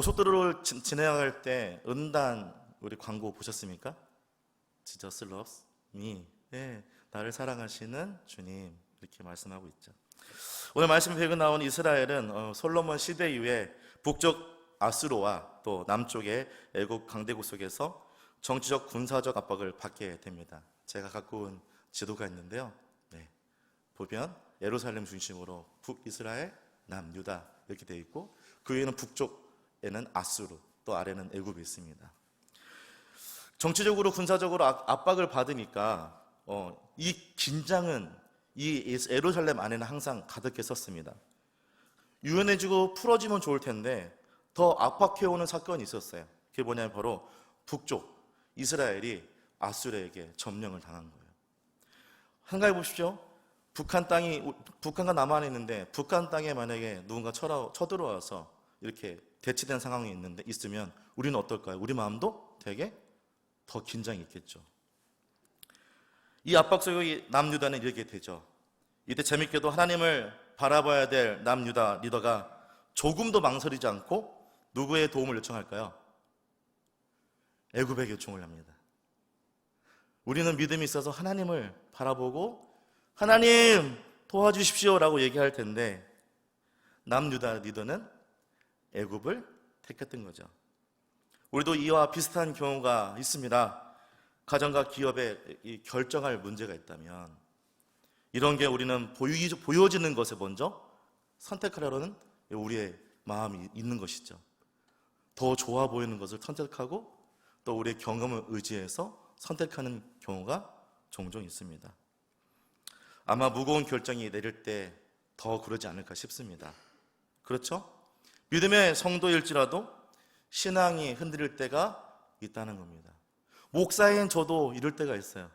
고속도로를 지- 지나갈 때 은단 우리 광고 보셨습니까? Jesus loves me. 예, 나를 사랑하시는 주님 이렇게 말씀하고 있죠. 오늘 말씀 배경 나온 이스라엘은 어, 솔로몬 시대 이후에 북쪽 아수로와 또 남쪽의 애국 강대국 속에서 정치적 군사적 압박을 받게 됩니다. 제가 갖고 온 지도가 있는데요. 네. 보면 예루살렘 중심으로 북 이스라엘, 남 유다 이렇게 되어 있고 그 위에는 북쪽 에는 아수르 또 아래는 애굽이 있습니다. 정치적으로 군사적으로 압- 압박을 받으니까 어, 이 긴장은 이 예루살렘 안에는 항상 가득했었습니다. 유연해지고 풀어지면 좋을 텐데 더 압박해오는 사건이 있었어요. 그게 뭐냐면 바로 북쪽 이스라엘이 아수르에게 점령을 당한 거예요. 한가해 보십시오. 북한 땅이 북한과 남한이 있는데 북한 땅에 만약에 누군가 쳐들어와서 이렇게 대치된 상황이 있는데 있으면 우리는 어떨까요? 우리 마음도 되게 더 긴장이 있겠죠. 이 압박 속에 남유다는 이렇게 되죠. 이때 재밌게도 하나님을 바라봐야 될 남유다 리더가 조금도 망설이지 않고 누구의 도움을 요청할까요? 애굽에게 요청을 합니다. 우리는 믿음이 있어서 하나님을 바라보고 하나님 도와주십시오라고 얘기할 텐데 남유다 리더는 애굽을 택했던 거죠. 우리도 이와 비슷한 경우가 있습니다. 가정과 기업에 이 결정할 문제가 있다면 이런 게 우리는 보여지는 것에 먼저 선택하려는 우리의 마음이 있는 것이죠. 더 좋아 보이는 것을 선택하고 또 우리의 경험을 의지해서 선택하는 경우가 종종 있습니다. 아마 무거운 결정이 내릴 때 더 그러지 않을까 싶습니다. 그렇죠? 믿음의 성도일지라도 신앙이 흔들릴 때가 있다는 겁니다. 목사인 저도 이럴 때가 있어요.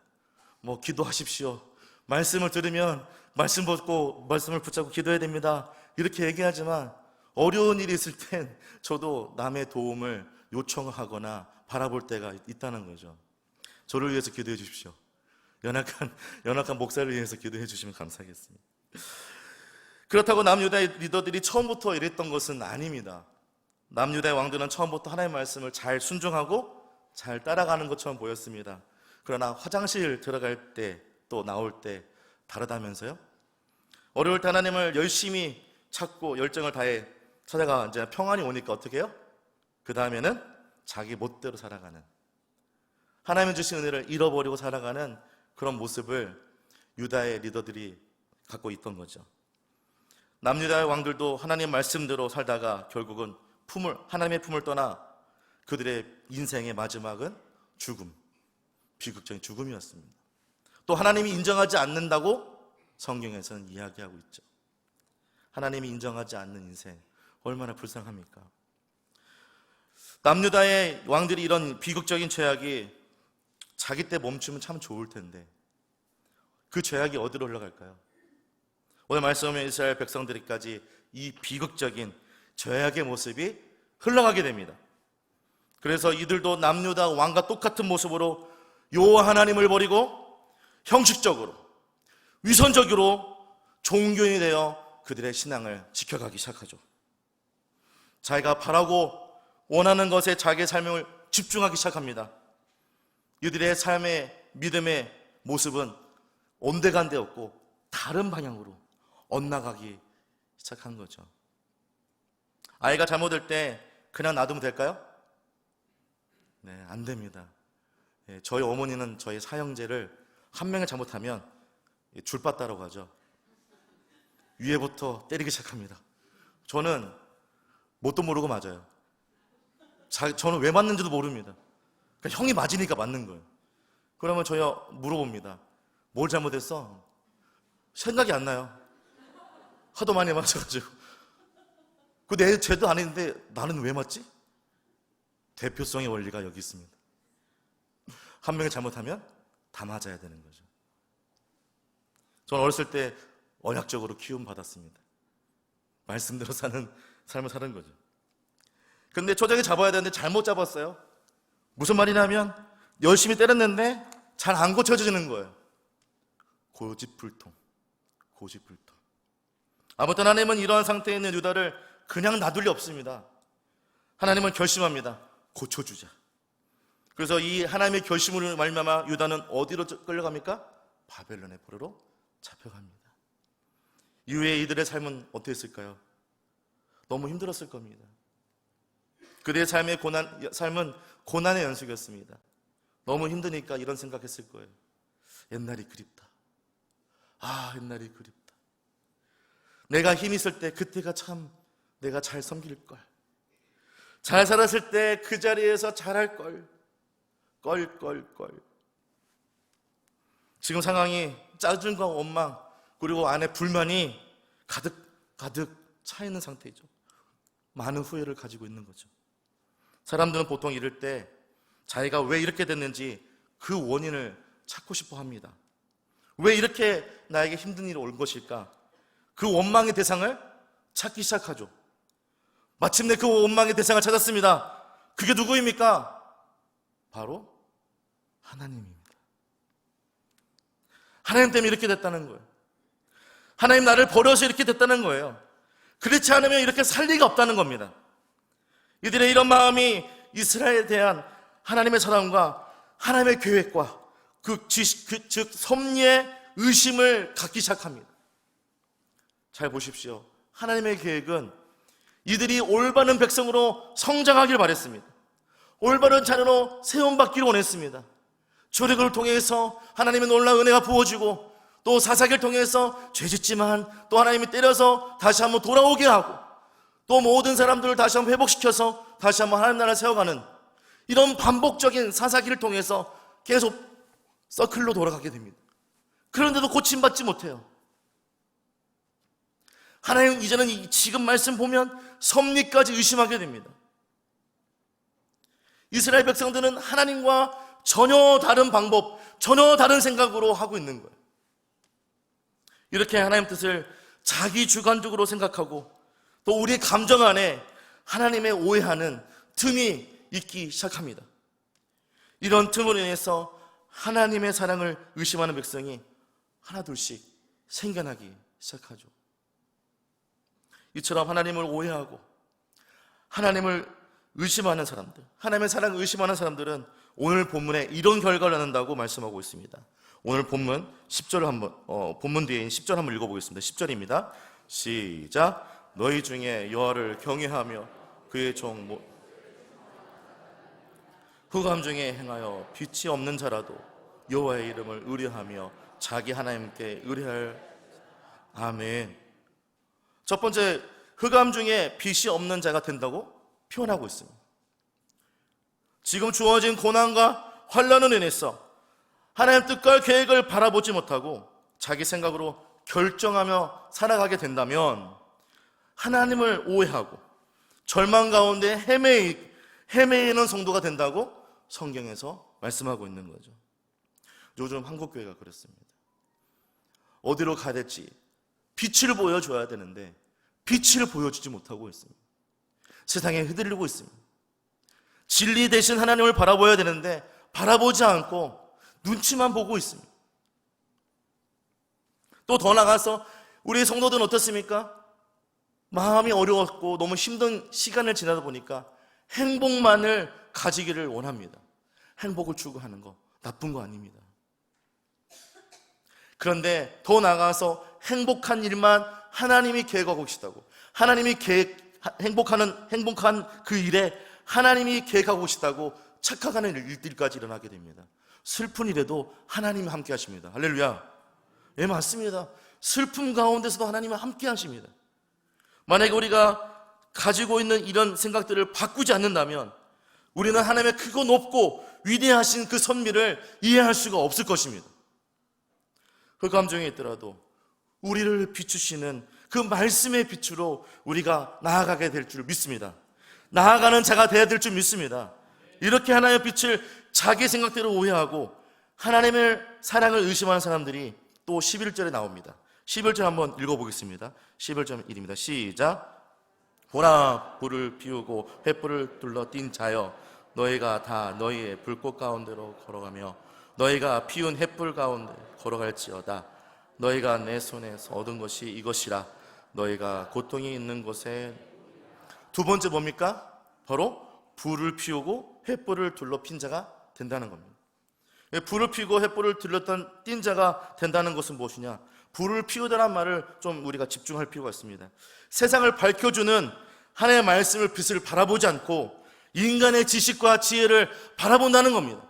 뭐 기도하십시오. 말씀을 들으면 말씀 받고 말씀을 붙잡고 기도해야 됩니다. 이렇게 얘기하지만 어려운 일이 있을 땐 저도 남의 도움을 요청하거나 바라볼 때가 있다는 거죠. 저를 위해서 기도해 주십시오. 연약한 연약한 목사를 위해서 기도해 주시면 감사하겠습니다. 그렇다고 남유다의 리더들이 처음부터 이랬던 것은 아닙니다. 남유다의 왕들은 처음부터 하나님의 말씀을 잘 순종하고 잘 따라가는 것처럼 보였습니다. 그러나 화장실 들어갈 때 또 나올 때 다르다면서요? 어려울 때 하나님을 열심히 찾고 열정을 다해 찾아가 이제 평안이 오니까 어떻게 해요? 그 다음에는 자기 멋대로 살아가는 하나님이 주신 은혜를 잃어버리고 살아가는 그런 모습을 유다의 리더들이 갖고 있던 거죠. 남유다의 왕들도 하나님 말씀대로 살다가 결국은 품을 하나님의 품을 떠나 그들의 인생의 마지막은 죽음, 비극적인 죽음이었습니다. 또 하나님이 인정하지 않는다고 성경에서는 이야기하고 있죠. 하나님이 인정하지 않는 인생 얼마나 불쌍합니까? 남유다의 왕들이 이런 비극적인 죄악이 자기 때 멈추면 참 좋을 텐데 그 죄악이 어디로 흘러갈까요? 오늘 말씀에 이스라엘 백성들까지 이 비극적인 죄악의 모습이 흘러가게 됩니다. 그래서 이들도 남유다 왕과 똑같은 모습으로 여호와 하나님을 버리고 형식적으로 위선적으로 종교인이 되어 그들의 신앙을 지켜가기 시작하죠. 자기가 바라고 원하는 것에 자기의 삶을 집중하기 시작합니다. 이들의 삶의 믿음의 모습은 온데간데 없고 다른 방향으로 엇나가기 시작한 거죠. 아이가 잘못될 때 그냥 놔두면 될까요? 네, 안 됩니다. 예, 저희 어머니는 저희 사형제를 한 명이 잘못하면 줄바다라고 하죠. 위에부터 때리기 시작합니다. 저는 뭣도 모르고 맞아요. 자, 저는 왜 맞는지도 모릅니다. 그러니까 형이 맞으니까 맞는 거예요. 그러면 저희 물어봅니다. 뭘 잘못했어? 생각이 안 나요. 하도 많이 맞아가지고. 그 내 죄도 아닌데 나는 왜 맞지? 대표성의 원리가 여기 있습니다. 한 명이 잘못하면 다 맞아야 되는 거죠. 저는 어렸을 때 언약적으로 키움 받았습니다. 말씀대로 사는 삶을 사는 거죠. 근데 초장에 잡아야 되는데 잘못 잡았어요. 무슨 말이냐면 열심히 때렸는데 잘 안 고쳐지는 거예요. 고집불통. 고집불통. 아무튼 하나님은 이러한 상태에 있는 유다를 그냥 놔둘 리 없습니다. 하나님은 결심합니다. 고쳐주자. 그래서 이 하나님의 결심으로 말미암아 유다는 어디로 끌려갑니까? 바벨론의 포로로 잡혀갑니다. 이후에 이들의 삶은 어땠을까요? 너무 힘들었을 겁니다. 그들의 삶의 고난, 삶은 고난의 연속이었습니다. 너무 힘드니까 이런 생각했을 거예요. 옛날이 그립다. 아, 옛날이 그립다. 내가 힘 있을 때 그때가 참 내가 잘 섬길 걸. 잘 살았을 때 그 자리에서 잘할 걸. 걸, 걸, 걸. 지금 상황이 짜증과 원망, 그리고 안에 불만이 가득, 가득 차 있는 상태이죠. 많은 후회를 가지고 있는 거죠. 사람들은 보통 이럴 때 자기가 왜 이렇게 됐는지 그 원인을 찾고 싶어 합니다. 왜 이렇게 나에게 힘든 일이 올 것일까? 그 원망의 대상을 찾기 시작하죠. 마침내 그 원망의 대상을 찾았습니다. 그게 누구입니까? 바로 하나님입니다. 하나님 때문에 이렇게 됐다는 거예요. 하나님 나를 버려서 이렇게 됐다는 거예요. 그렇지 않으면 이렇게 살 리가 없다는 겁니다. 이들의 이런 마음이 이스라엘에 대한 하나님의 사랑과 하나님의 계획과 그, 지- 그, 즉 섭리의 의심을 갖기 시작합니다. 잘 보십시오. 하나님의 계획은 이들이 올바른 백성으로 성장하길 바랬습니다. 올바른 자녀로 세움받기를 원했습니다. 조력을 통해서 하나님의 놀라운 은혜가 부어지고 또 사사기를 통해서 죄짓지만 또 하나님이 때려서 다시 한번 돌아오게 하고 또 모든 사람들을 다시 한번 회복시켜서 다시 한번 하나님 나라를 세워가는 이런 반복적인 사사기를 통해서 계속 서클로 돌아가게 됩니다. 그런데도 고침받지 못해요. 하나님 이제는 이 지금 말씀 보면 섭리까지 의심하게 됩니다. 이스라엘 백성들은 하나님과 전혀 다른 방법, 전혀 다른 생각으로 하고 있는 거예요. 이렇게 하나님 뜻을 자기 주관적으로 생각하고 또 우리의 감정 안에 하나님의 오해하는 틈이 있기 시작합니다. 이런 틈으로 인해서 하나님의 사랑을 의심하는 백성이 하나둘씩 생겨나기 시작하죠. 이처럼 하나님을 오해하고 하나님을 의심하는 사람들, 하나님의 사랑을 의심하는 사람들은 오늘 본문에 이런 결과를 낳는다고 말씀하고 있습니다. 오늘 본문 10절을 한번 어, 본문 뒤에 10절 한번 읽어 보겠습니다. 10절입니다. 시작. 너희 중에 여호와를 경외하며 그의 종 모- 흑암 중에 행하여 빛이 없는 자라도 여호와의 이름을 의뢰하며 자기 하나님께 의뢰할 아멘. 첫 번째 흑암 중에 빛이 없는 자가 된다고 표현하고 있습니다. 지금 주어진 고난과 환란을 인해서 하나님 뜻과 계획을 바라보지 못하고 자기 생각으로 결정하며 살아가게 된다면 하나님을 오해하고 절망 가운데 헤매, 헤매이는 성도가 된다고 성경에서 말씀하고 있는 거죠. 요즘 한국교회가 그렇습니다. 어디로 가야 될지 빛을 보여줘야 되는데 빛을 보여주지 못하고 있습니다. 세상에 휘둘리고 있습니다. 진리 대신 하나님을 바라봐야 되는데 바라보지 않고 눈치만 보고 있습니다. 또 더 나가서 우리 성도들은 어떻습니까? 마음이 어려웠고 너무 힘든 시간을 지나다 보니까 행복만을 가지기를 원합니다. 행복을 추구하는 거 나쁜 거 아닙니다. 그런데 더 나아가서 행복한 일만 하나님이 계획하고 계시다고. 하나님이 계획, 행복하는, 행복한 그 일에 하나님이 계획하고 계시다고 착각하는 일들까지 일어나게 됩니다. 슬픈 일에도 하나님이 함께 하십니다. 할렐루야. 예, 맞습니다. 슬픔 가운데서도 하나님은 함께 하십니다. 만약에 우리가 가지고 있는 이런 생각들을 바꾸지 않는다면 우리는 하나님의 크고 높고 위대하신 그 선미를 이해할 수가 없을 것입니다. 그 감정에 있더라도 우리를 비추시는 그 말씀의 빛으로 우리가 나아가게 될 줄 믿습니다. 나아가는 자가 되어야 될 줄 믿습니다. 이렇게 하나님의 빛을 자기 생각대로 오해하고 하나님의 사랑을 의심하는 사람들이 또 11절에 나옵니다. 11절 한번 읽어보겠습니다. 11절 1입니다. 시작. 보라 불을 피우고 횃불을 둘러 띈 자여 너희가 다 너희의 불꽃 가운데로 걸어가며 너희가 피운 횃불 가운데 걸어갈지어다 너희가 내 손에서 얻은 것이 이것이라 너희가 고통이 있는 곳에 두 번째 뭡니까? 바로 불을 피우고 횃불을 둘러 핀 자가 된다는 겁니다. 예, 불을 피우고 횃불을 둘렀던 띈 자가 된다는 것은 무엇이냐? 불을 피우다란 말을 좀 우리가 집중할 필요가 있습니다. 세상을 밝혀주는 하나님의 말씀을 빛을 바라보지 않고 인간의 지식과 지혜를 바라본다는 겁니다.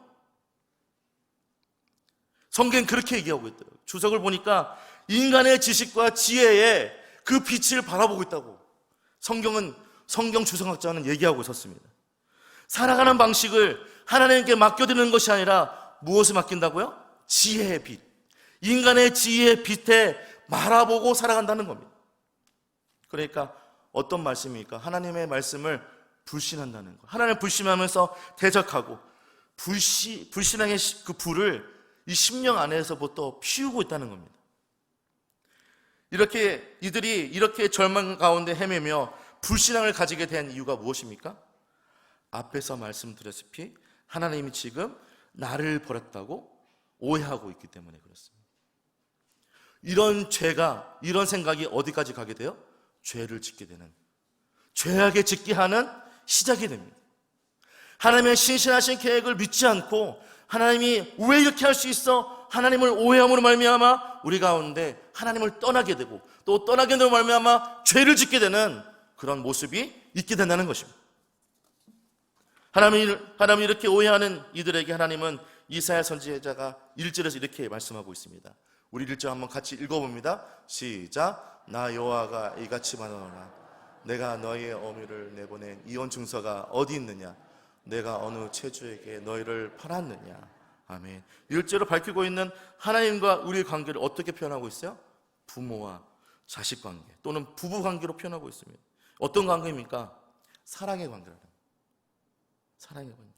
성경 그렇게 얘기하고 있더라고요. 주석을 보니까 인간의 지식과 지혜에 그 빛을 바라보고 있다고. 성경은 성경 주성학자는 얘기하고 있었습니다. 살아가는 방식을 하나님께 맡겨드리는 것이 아니라 무엇을 맡긴다고요? 지혜의 빛. 인간의 지혜의 빛에 말아보고 살아간다는 겁니다. 그러니까 어떤 말씀입니까? 하나님의 말씀을 불신한다는 거. 하나님을 불신하면서 대적하고 불시, 불신앙의 시- 그 불을 이 심령 안에서부터 피우고 있다는 겁니다. 이렇게 이들이 이렇게 절망 가운데 헤매며 불신앙을 가지게 된 이유가 무엇입니까? 앞에서 말씀드렸다시피 하나님이 지금 나를 버렸다고 오해하고 있기 때문에 그렇습니다. 이런 죄가 이런 생각이 어디까지 가게 돼요? 죄를 짓게 되는 죄악에 짓게 하는 시작이 됩니다. 하나님의 신실하신 계획을 믿지 않고 하나님이 왜 이렇게 할 수 있어? 하나님을 오해함으로 말미암아 우리 가운데 하나님을 떠나게 되고 또 떠나게 되로 말미암아 죄를 짓게 되는 그런 모습이 있게 된다는 것입니다. 하나님이 하나님 이렇게 오해하는 이들에게 하나님은 이사야 선지자가 1절에서 이렇게 말씀하고 있습니다. 우리 1절 한번 같이 읽어봅니다. 시작. 나 여호와가 이같이 말하노라. 내가 너희의 어미를 내보낸 이혼 증서가 어디 있느냐? 내가 어느 체주에게 너희를 팔았느냐? 아멘. 1절로 밝히고 있는 하나님과 우리의 관계를 어떻게 표현하고 있어요? 부모와 자식 관계 또는 부부 관계로 표현하고 있습니다. 어떤 관계입니까? 사랑의 관계라는. 사랑의 관계.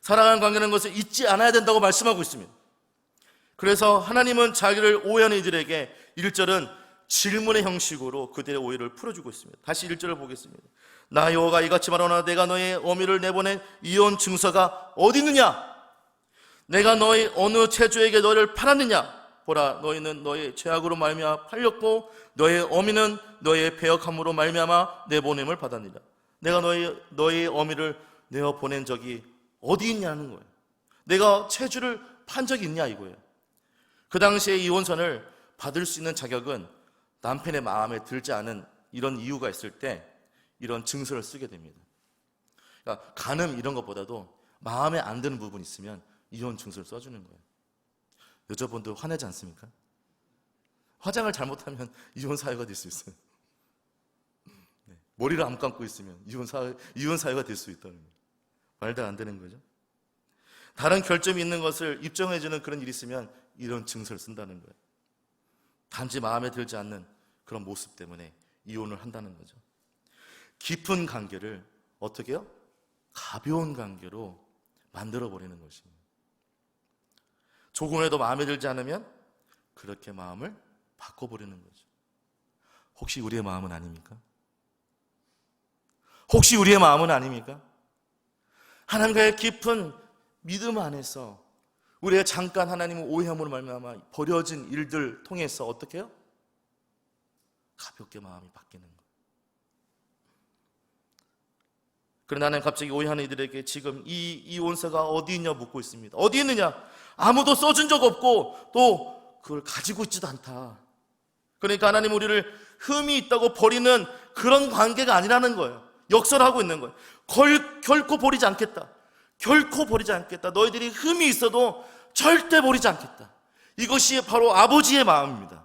사랑하는 관계라는 것을 잊지 않아야 된다고 말씀하고 있습니다. 그래서 하나님은 자기를 오해하는 이들에게 1절은 질문의 형식으로 그들의 오해를 풀어주고 있습니다. 다시 1절을 보겠습니다. 나 여호가 이같이 말하나 내가 너의 어미를 내보낸 이혼 증서가 어디 있느냐? 내가 너희 어느 체주에게 너를 팔았느냐? 보라 너희는 너의 죄악으로 말미암아 팔렸고 너의 어미는 너의 배역함으로 말미암아 내보냄을 받았느니라. 내가 너희 너의 어미를 내어 보낸 적이 어디 있냐는 거예요. 내가 체주를 판 적이 있냐 이거예요. 그 당시에 이혼선을 받을 수 있는 자격은 남편의 마음에 들지 않은 이런 이유가 있을 때 이런 증서를 쓰게 됩니다. 그러니까 간음 이런 것보다도 마음에 안 드는 부분이 있으면 이혼 증서를 써주는 거예요. 여자분도 화내지 않습니까? 화장을 잘못하면 이혼 사유가 될 수 있어요. 네. 머리를 안 감고 있으면 이혼 사유, 이혼 사유가 될 수 있다는 거예요. 말도 안 되는 거죠. 다른 결점이 있는 것을 입증해주는 그런 일이 있으면 이런 증서를 쓴다는 거예요. 단지 마음에 들지 않는 그런 모습 때문에 이혼을 한다는 거죠. 깊은 관계를 어떻게 해요? 가벼운 관계로 만들어 버리는 것입니다. 조금이라도 마음에 들지 않으면 그렇게 마음을 바꿔버리는 거죠. 혹시 우리의 마음은 아닙니까? 혹시 우리의 마음은 아닙니까? 하나님과의 깊은 믿음 안에서 우리가 잠깐 하나님을 오해함으로 말미암아 버려진 일들 통해서 어떻게 해요? 가볍게 마음이 바뀌는 거. 그러나 나는 갑자기 오해하는 이들에게 지금 이 이혼서가 어디 있냐 묻고 있습니다. 어디 있느냐? 아무도 써준 적 없고 또 그걸 가지고 있지도 않다. 그러니까 하나님 우리를 흠이 있다고 버리는 그런 관계가 아니라는 거예요. 역설하고 있는 거예요. 걸, 결코 버리지 않겠다. 결코 버리지 않겠다. 너희들이 흠이 있어도 절대 버리지 않겠다. 이것이 바로 아버지의 마음입니다.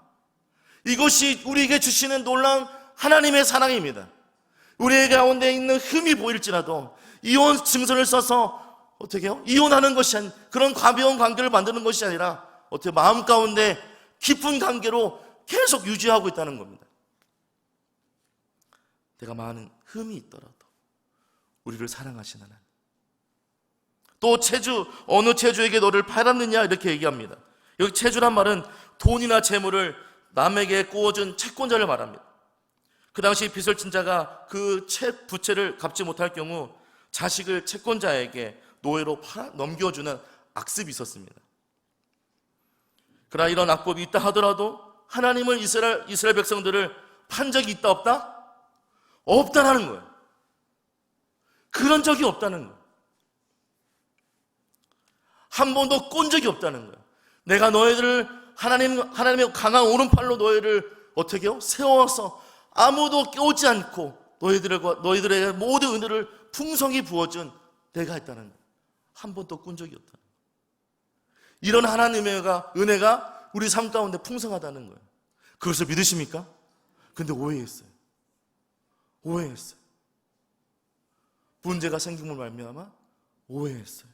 이것이 우리에게 주시는 놀라운 하나님의 사랑입니다. 우리의 가운데 있는 흠이 보일지라도 이혼 증서를 써서 어떻게 해요? 이혼하는 것이 아닌 그런 가벼운 관계를 만드는 것이 아니라 어떻게 마음 가운데 깊은 관계로 계속 유지하고 있다는 겁니다. 내가 많은 흠이 있더라도 우리를 사랑하시는 하나님. 또 체주 어느 체주에게 너를 팔았느냐 이렇게 얘기합니다. 여기 체주란 말은 돈이나 재물을 남에게 꾸어준 채권자를 말합니다. 그 당시 빚을 진 자가 그 채 부채를 갚지 못할 경우 자식을 채권자에게 노예로 팔아 넘겨주는 악습이 있었습니다. 그러나 이런 악법이 있다 하더라도 하나님은 이스라엘, 이스라엘 백성들을 판 적이 있다 없다? 없다라는 거예요. 그런 적이 없다는 거예요. 한 번도 꼰 적이 없다는 거예요. 내가 너희들을 하나님, 하나님의 강한 오른팔로 너희를 어떻게 요? 세워서 아무도 깨우지 않고 너희들의 모든 은혜를 풍성히 부어준 내가 했다는 거예요. 한 번도 꾼 적이 없다. 이런 하나님의 은혜가, 우리 삶 가운데 풍성하다는 거예요. 그것을 믿으십니까? 근데 오해했어요. 오해했어요. 문제가 걸 말미암아 오해했어요.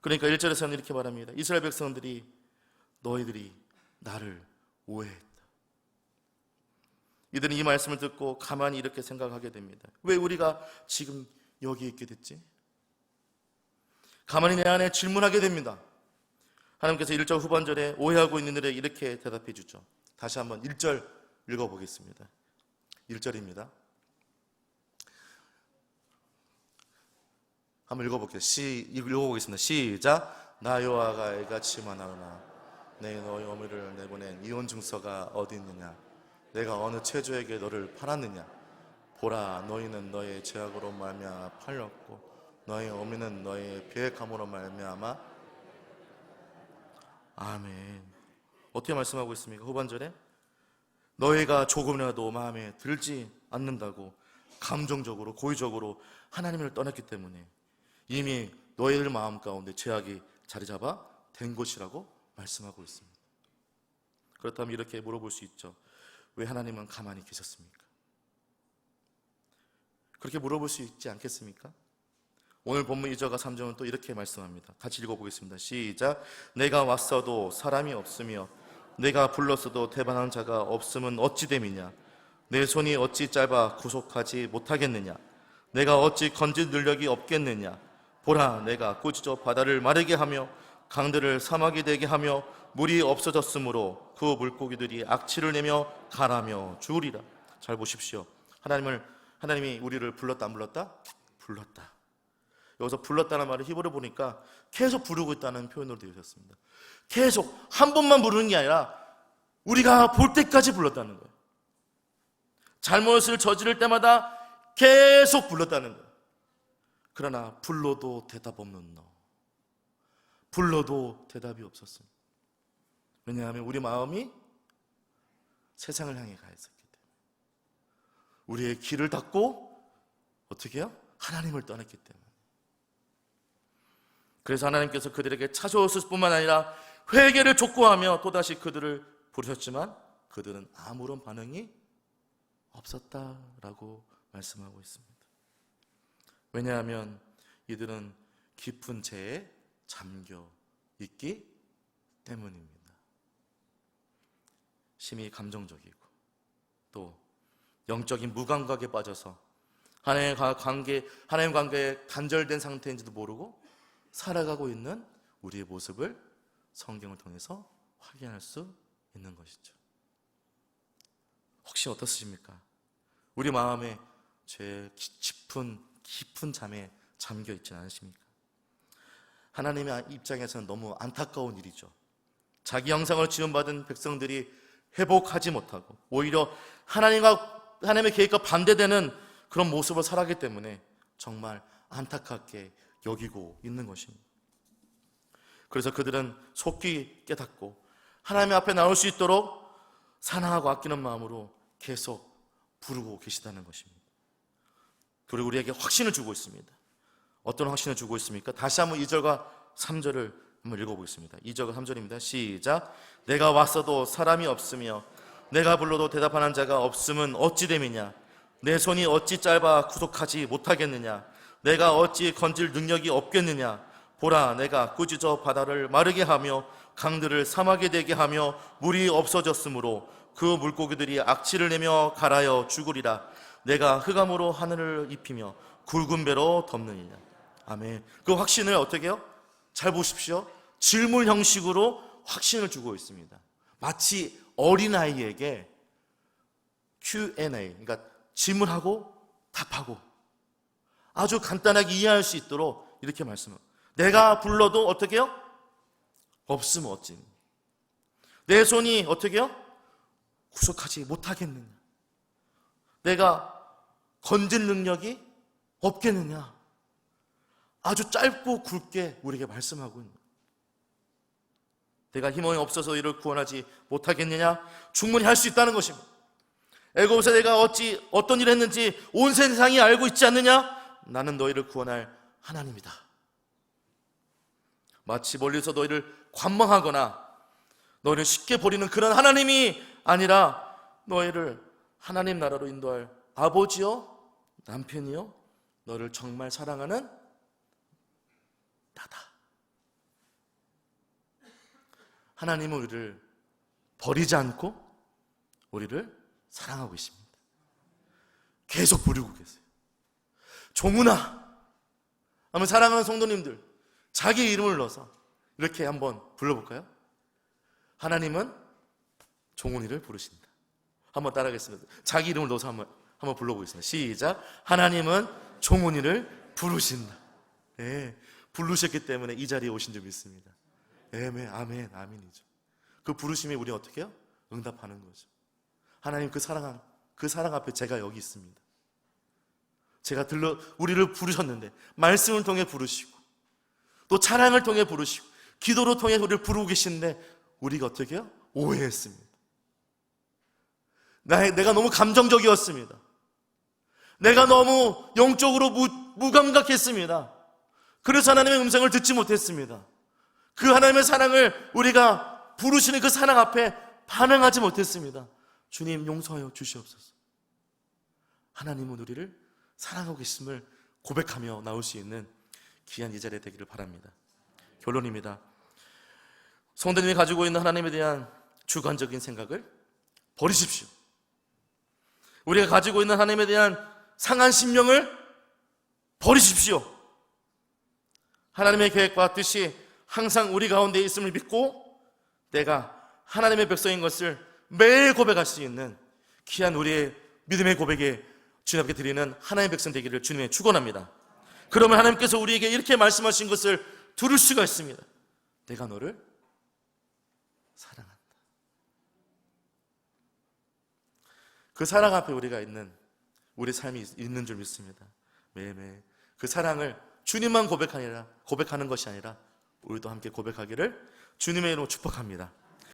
그러니까 1절에서는 이렇게 말합니다. 이스라엘 백성들이 너희들이 나를 오해했다. 이들은 이 말씀을 듣고 가만히 이렇게 생각하게 됩니다. 왜 우리가 지금 여기 있게 됐지? 가만히 내 안에 질문하게 됩니다. 하나님께서 1절 후반절에 오해하고 있는 일에 이렇게 대답해 주죠. 다시 한번 1절 읽어보겠습니다. 1절입니다. 한번 읽어볼게요. 시, 읽어보겠습니다. 시작. 나 여호와가 이같이 말하노나 내 너희 어미를 내보낸 이혼 증서가 어디 있느냐? 내가 어느 체조에게 너를 팔았느냐? 보라, 너희는 너의 죄악으로 말미암아 팔렸고 너의 어미는 너의 계획함으로 말미암아 아멘. 어떻게 말씀하고 있습니까? 후반절에 너희가 조금이라도 마음에 들지 않는다고 감정적으로 고의적으로 하나님을 떠났기 때문에 이미 너희들 마음 가운데 죄악이 자리 잡아 된 것이라고 말씀하고 있습니다. 그렇다면 이렇게 물어볼 수 있죠. 왜 하나님은 가만히 계셨습니까? 그렇게 물어볼 수 있지 않겠습니까? 오늘 본문 2절과 3절은 또 이렇게 말씀합니다. 같이 읽어보겠습니다. 시작. 내가 왔어도 사람이 없으며 내가 불렀어도 대반한 자가 없음은 어찌 됨이냐? 내 손이 어찌 짧아 구속하지 못하겠느냐? 내가 어찌 건질 능력이 없겠느냐? 보라, 내가 꾸짖어 바다를 마르게 하며 강들을 사막이 되게 하며 물이 없어졌으므로 그 물고기들이 악취를 내며 가라며 죽으리라. 잘 보십시오. 하나님을 하나님이 우리를 불렀다 안 불렀다? 불렀다. 여기서 불렀다는 말을 히브리 보니까 계속 부르고 있다는 표현으로 되어 있었습니다. 계속 한 번만 부르는 게 아니라 우리가 볼 때까지 불렀다는 거예요. 잘못을 저지를 때마다 계속 불렀다는 거예요. 그러나 불러도 대답 없는 너. 불러도 대답이 없었어요. 왜냐하면 우리 마음이 세상을 향해 가 있었기 때문에. 우리의 길을 닫고 어떻게 해요? 하나님을 떠났기 때문에. 그래서 하나님께서 그들에게 찾아오실 뿐만 아니라 회개를 촉구하며 또다시 그들을 부르셨지만 그들은 아무런 반응이 없었다라고 말씀하고 있습니다. 왜냐하면 이들은 깊은 죄에 잠겨 있기 때문입니다. 심히 감정적이고 또 영적인 무감각에 빠져서 하나님의 관계, 하나님 관계에 단절된 상태인지도 모르고 살아가고 있는 우리의 모습을 성경을 통해서 확인할 수 있는 것이죠. 혹시 어떻습니까? 우리 마음에 죄 깊은 깊은 잠에 잠겨 있지 않으십니까? 하나님의 입장에서는 너무 안타까운 일이죠. 자기 형상을 지원받은 백성들이 회복하지 못하고 오히려 하나님과 하나님의 계획과 반대되는 그런 모습을 살아가기 때문에 정말 안타깝게 여기고 있는 것입니다. 그래서 그들은 속히 깨닫고 하나님 앞에 나올 수 있도록 사랑하고 아끼는 마음으로 계속 부르고 계시다는 것입니다. 그리고 우리에게 확신을 주고 있습니다. 어떤 확신을 주고 있습니까? 다시 한번 2절과 3절을 한번 읽어보겠습니다. 2절과 3절입니다. 시작. 내가 왔어도 사람이 없으며 내가 불러도 대답하는 자가 없음은 어찌 됨이냐? 내 손이 어찌 짧아 구속하지 못하겠느냐? 내가 어찌 건질 능력이 없겠느냐? 보라, 내가 꾸짖어 바다를 마르게 하며 강들을 사막이 되게 하며 물이 없어졌으므로 그 물고기들이 악취를 내며 갈아여 죽으리라. 내가 흑암으로 하늘을 입히며 굵은 배로 덮느니라. 아멘. 그 확신을 어떻게 해요? 잘 보십시오. 질문 형식으로 확신을 주고 있습니다. 마치 어린아이에게 Q&A, 그러니까 질문하고 답하고 아주 간단하게 이해할 수 있도록 이렇게 말씀합니다. 내가 불러도 어떻게 해요? 없으면 어찌. 내 손이 어떻게 해요? 구속하지 못하겠느냐. 내가 건질 능력이 없겠느냐? 아주 짧고 굵게 우리에게 말씀하고 있는 내가 힘이 없어서 이를 구원하지 못하겠느냐? 충분히 할 수 있다는 것입니다. 애굽에서 내가 어찌 어떤 일을 했는지 온 세상이 알고 있지 않느냐? 나는 너희를 구원할 하나님이다. 마치 멀리서 너희를 관망하거나 너희를 쉽게 버리는 그런 하나님이 아니라 너희를 하나님 나라로 인도할 아버지요 남편이요 너를 정말 사랑하는 나다. 하나님은 우리를 버리지 않고 우리를 사랑하고 있습니다. 계속 부르고 계세요. 종훈아 하면 사랑하는 성도님들 자기 이름을 넣어서 이렇게 한번 불러볼까요? 하나님은 종훈이를 부르신다. 한번 따라하겠습니다. 자기 이름을 넣어서 한번 한번 불러보겠습니다. 시작. 하나님은 종훈이를 부르신다. 예, 부르셨기 때문에 이 자리에 오신 줄 믿습니다. 아멘, 아멘, 아멘이죠. 그 부르심에 우리 어떻게 해요? 응답하는 거죠. 하나님 그 사랑, 그 사랑 앞에 제가 여기 있습니다. 제가 들러, 우리를 부르셨는데, 말씀을 통해 부르시고, 또 찬양을 통해 부르시고, 기도로 통해 우리를 부르고 계신데, 우리가 어떻게 해요? 오해했습니다. 나, 내가 너무 감정적이었습니다. 내가 너무 영적으로 무, 무감각했습니다. 그래서 하나님의 음성을 듣지 못했습니다. 그 하나님의 사랑을 우리가 부르시는 그 사랑 앞에 반응하지 못했습니다. 주님 용서하여 주시옵소서. 하나님은 우리를 사랑하고 계심을 고백하며 나올 수 있는 귀한 이 자리에 되기를 바랍니다. 결론입니다. 성도님이 가지고 있는 하나님에 대한 주관적인 생각을 버리십시오. 우리가 가지고 있는 하나님에 대한 상한 심령을 버리십시오. 하나님의 계획과 뜻이 항상 우리 가운데 있음을 믿고 내가 하나님의 백성인 것을 매일 고백할 수 있는 귀한 우리의 믿음의 고백에 주님께 드리는 하나님의 백성 되기를 주님의 축원합니다. 그러면 하나님께서 우리에게 이렇게 말씀하신 것을 들을 수가 있습니다. 내가 너를 사랑한다. 그 사랑 앞에 우리가 있는 우리 삶이 있는 줄 믿습니다. 매일매일 그 사랑을 주님만 고백하니라 고백하는 것이 아니라 우리도 함께 고백하기를 주님의 이름으로 축복합니다.